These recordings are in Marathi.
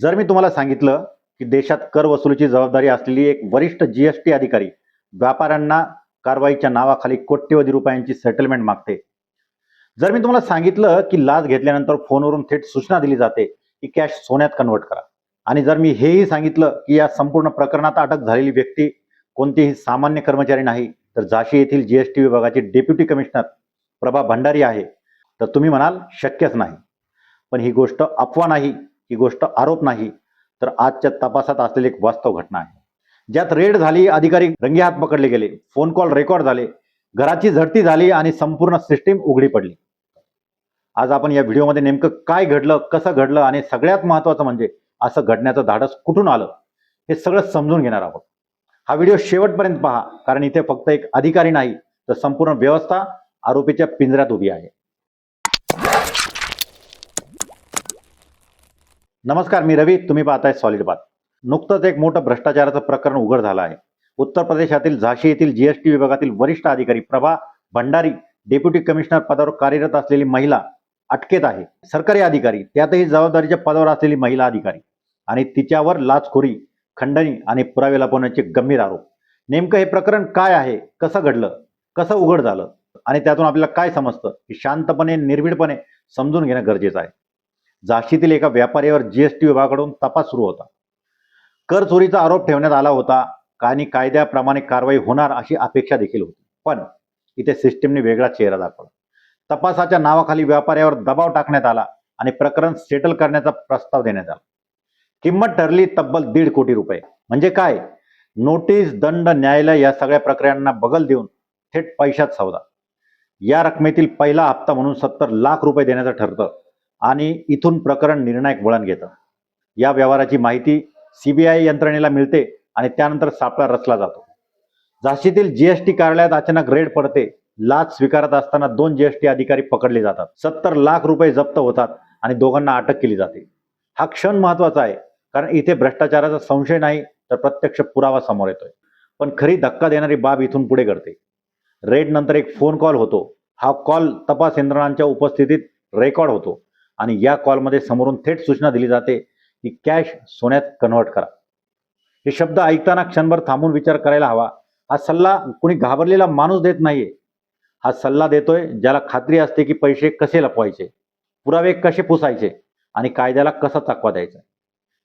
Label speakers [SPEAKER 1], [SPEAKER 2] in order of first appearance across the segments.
[SPEAKER 1] जर मी तुम्हाला सांगितलं की देशात कर वसुलीची जबाबदारी असलेली एक वरिष्ठ जीएसटी अधिकारी व्यापाऱ्यांना कारवाईच्या नावाखाली कोट्यवधी रुपयांची सेटलमेंट मागते. जर मी तुम्हाला सांगितलं की लाच घेतल्यानंतर फोनवरून थेट सूचना दिली जाते की कॅश सोन्यात कन्वर्ट करा. आणि जर मी हेही सांगितलं की या संपूर्ण प्रकरणात अटक झालेली व्यक्ती कोणतीही सामान्य कर्मचारी नाही तर झाशी येथील जीएसटी विभागाचे डेप्युटी कमिशनर प्रभा भंडारी आहे. तर तुम्ही म्हणाल शक्यच नाही. पण ही गोष्ट अफवा नाही. ही गोष्ट आरोप नाही तर आजच्या तपासात असलेली एक वास्तव घटना आहे. ज्यात रेड झाली अधिकारी रंगेहात पकडले गेले फोन कॉल रेकॉर्ड झाले घराची झडती झाली आणि संपूर्ण सिस्टीम उघडी पडली. आज आपण या व्हिडिओमध्ये नेमकं काय घडलं कसं घडलं आणि सगळ्यात महत्वाचं म्हणजे असं घडण्याचं धाडस कुठून आलं हे सगळं समजून घेणार आहोत. हा व्हिडिओ शेवटपर्यंत पहा कारण इथे फक्त एक अधिकारी नाही तर संपूर्ण व्यवस्था आरोपीच्या पिंजऱ्यात उभी आहे. नमस्कार मी रवी. तुम्ही पाहताय सॉलिड बात नुकतंच एक मोठं भ्रष्टाचाराचं प्रकरण उघड झालं आहे. उत्तर प्रदेशातील झाशी येथील जीएसटी विभागातील वरिष्ठ अधिकारी प्रभा भंडारी डेप्युटी कमिशनर पदावर कार्यरत असलेली महिला अटकेत आहे. सरकारी अधिकारी त्यातही जबाबदारीच्या पदावर असलेली महिला अधिकारी आणि तिच्यावर लाचखोरी खंडणी आणि पुरावे लपवण्याचे गंभीर आरोप. नेमकं हे प्रकरण काय आहे? कसं घडलं? कसं उघड झालं? आणि त्यातून आपल्याला काय समजतं? हे शांतपणे निर्भीडपणे समजून घेणं गरजेचं आहे. झाशीतील एका व्यापाऱ्यावर जीएसटी विभागाकडून तपास सुरू होता. कर चोरीचा आरोप ठेवण्यात आला होता. आणि कायद्याप्रमाणे कारवाई होणार अशी अपेक्षा देखील होती. पण इथे सिस्टीमने वेगळा चेहरा दाखवला. तपासाच्या नावाखाली व्यापाऱ्यावर दबाव टाकण्यात आला आणि प्रकरण सेटल करण्याचा प्रस्ताव देण्यात आला. किंमत ठरली तब्बल दीड कोटी रुपये. म्हणजे काय? नोटीस दंड न्यायालय या सगळ्या प्रक्रियांना बगल देऊन थेट पैशात सौदा. या रकमेतील पहिला हप्ता म्हणून सत्तर लाख रुपये देण्याचं ठरतं. आणि इथून प्रकरण निर्णायक वळण घेतं. या व्यवहाराची माहिती सीबीआय यंत्रणेला मिळते आणि त्यानंतर सापळा रचला जातो. झाशीतील जीएसटी कार्यालयात अचानक रेड पडते लाच स्वीकारत असताना दोन जीएसटी अधिकारी पकडले जातात. सत्तर लाख रुपये जप्त होतात आणि दोघांना अटक केली जाते. हा क्षण महत्त्वाचा आहे कारण इथे भ्रष्टाचाराचा संशय नाही तर प्रत्यक्ष पुरावा समोर येतोय. पण खरी धक्का देणारी बाब इथून पुढे घडते. रेड नंतर एक फोन कॉल होतो. हा कॉल तपास यंत्रणांच्या उपस्थितीत रेकॉर्ड होतो. आणि या कॉलमध्ये समोरून थेट सूचना दिली जाते की कॅश सोन्यात कन्व्हर्ट करा. हे शब्द ऐकताना क्षणभर थांबून विचार करायला हवा. हा सल्ला कुणी घाबरलेला माणूस देत नाहीये. हा सल्ला देतोय ज्याला खात्री असते की पैसे कसे लपवायचे पुरावे कसे पुसायचे आणि कायद्याला कसा चाकवा द्यायचा.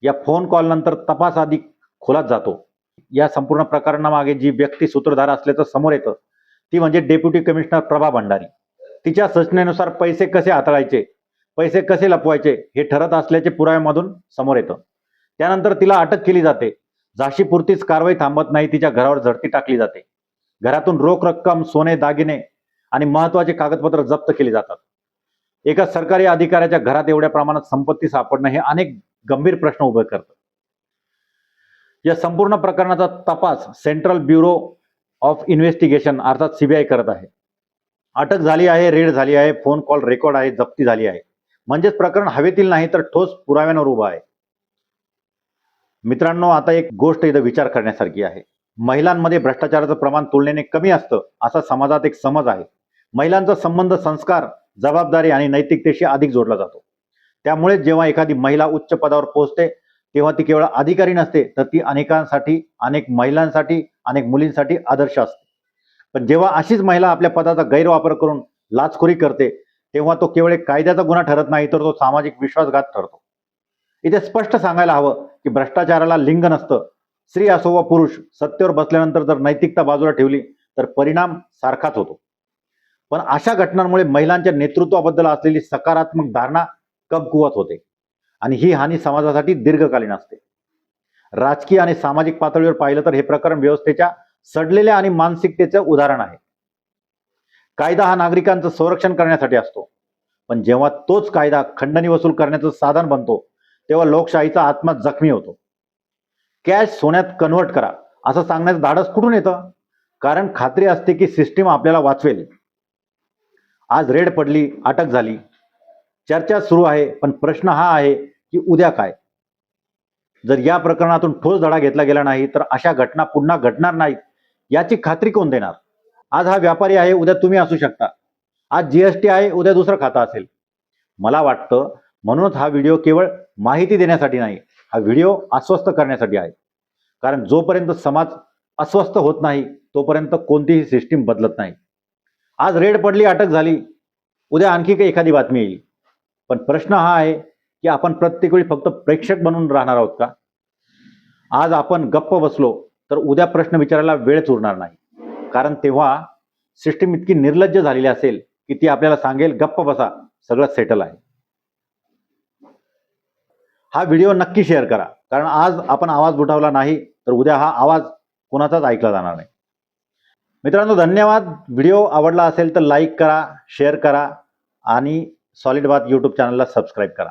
[SPEAKER 1] या फोन कॉल नंतर तपास अधिक खोलात जातो. या संपूर्ण प्रकरणामागे जी व्यक्ती सूत्रधार असल्याचं समोर येतं ती म्हणजे डेप्युटी कमिशनर प्रभा भंडारी. तिच्या सूचनेनुसार पैसे कसे हाताळायचे पैसे कसे लपवायचे हे ठरत असल्याचे पुराव्यामधून समोर येतं. त्यानंतर तिला अटक केली जाते. झाशीपुरतीच कारवाई थांबत नाही तिच्या घरावर झडती टाकली जाते. घरातून रोख रक्कम सोने दागिने आणि महत्त्वाचे कागदपत्र जप्त केली जातात. एका सरकारी अधिकाऱ्याच्या घरात एवढ्या प्रमाणात संपत्ती सापडणं हे अनेक गंभीर प्रश्न उभे करतं. या संपूर्ण प्रकरणाचा तपास सेंट्रल ब्युरो ऑफ इन्व्हेस्टिगेशन अर्थात सीबीआय करत आहे. अटक झाली आहे रेड झाली आहे फोन कॉल रेकॉर्ड आहे जप्ती झाली आहे. म्हणजेच प्रकरण हवेतील नाही तर ठोस पुराव्यांवर उभं आहे. मित्रांनो आता एक गोष्ट इथं विचार करण्यासारखी आहे. महिलांमध्ये भ्रष्टाचाराचं प्रमाण तुलनेने कमी असतं असा समाजात एक समज आहे. महिलांचा संबंध संस्कार जबाबदारी आणि नैतिकतेशी अधिक जोडला जातो. त्यामुळे जेव्हा एखादी महिला उच्च पदावर पोहोचते तेव्हा ती केवळ अधिकारी नसते तर ती अनेकांसाठी अनेक महिलांसाठी अनेक मुलींसाठी आदर्श असते. पण जेव्हा अशीच महिला आपल्या पदाचा गैरवापर करून लाचखोरी करते तेव्हा तो केवळ एक कायद्याचा गुन्हा ठरत नाही तर तो सामाजिक विश्वासघात ठरतो. इथे स्पष्ट सांगायला हवं की भ्रष्टाचाराला लिंग नसतं. स्त्री असो व पुरुष सत्तेवर बसल्यानंतर जर नैतिकता बाजूला ठेवली तर परिणाम सारखाच होतो. पण अशा घटनांमुळे महिलांच्या नेतृत्वाबद्दल असलेली सकारात्मक धारणा कमकुवत होते. आणि ही हानी समाजासाठी दीर्घकालीन असते. राजकीय आणि सामाजिक पातळीवर पाहिलं तर हे प्रकरण व्यवस्थेच्या सडलेल्या आणि मानसिकतेचं उदाहरण आहे. कायदा हा नागरिकांचं संरक्षण करण्यासाठी असतो. पण जेव्हा तोच कायदा खंडणी वसूल करण्याचं साधन बनतो तेव्हा लोकशाहीचा आत्मा जखमी होतो. कॅश सोन्यात कन्व्हर्ट करा असं सांगण्याचं धाडस कुठून येतं? कारण खात्री असते की सिस्टीम आपल्याला वाचवेल. आज रेड पडली अटक झाली. चर्चा सुरू आहे पण प्रश्न हा आहे की उद्या काय? जर या प्रकरणातून ठोस धडा घेतला गेला नाही तर अशा घटना पुन्हा घडणार नाहीत याची खात्री कोण देणार? आज हा व्यापारी आहे उद्या तुम्ही असू शकता. आज जीएसटी आहे उद्या दुसरं खातं असेल. मला वाटतं म्हणूनच हा व्हिडिओ केवळ माहिती देण्यासाठी नाही हा व्हिडिओ अस्वस्थ करण्यासाठी आहे. कारण जोपर्यंत समाज अस्वस्थ होत नाही तोपर्यंत कोणतीही सिस्टीम बदलत नाही. आज रेड पडली अटक झाली. उद्या आणखी काही एखादी बातमी येईल. पण प्रश्न हा आहे की आपण प्रत्येक वेळी फक्त प्रेक्षक बनून राहणार आहोत का? आज आपण गप्प बसलो तर उद्या प्रश्न विचारायला वेळच उरणार नाही. कारण तेव्हा सिस्टीम इतकी निर्लज्ज झालेली असेल की ती आपल्याला सांगेल गप्प बसा सगळं सेटल आहे. हा व्हिडिओ नक्की शेअर करा. कारण आज आपण आवाज उठवला नाही तर उद्या हा आवाज कोणाचाच ऐकला जाणार नाही. मित्रांनो धन्यवाद. व्हिडिओ आवडला असेल तर लाईक करा शेअर करा आणि सॉलिड बात यूट्यूब चॅनलला सबस्क्राईब करा.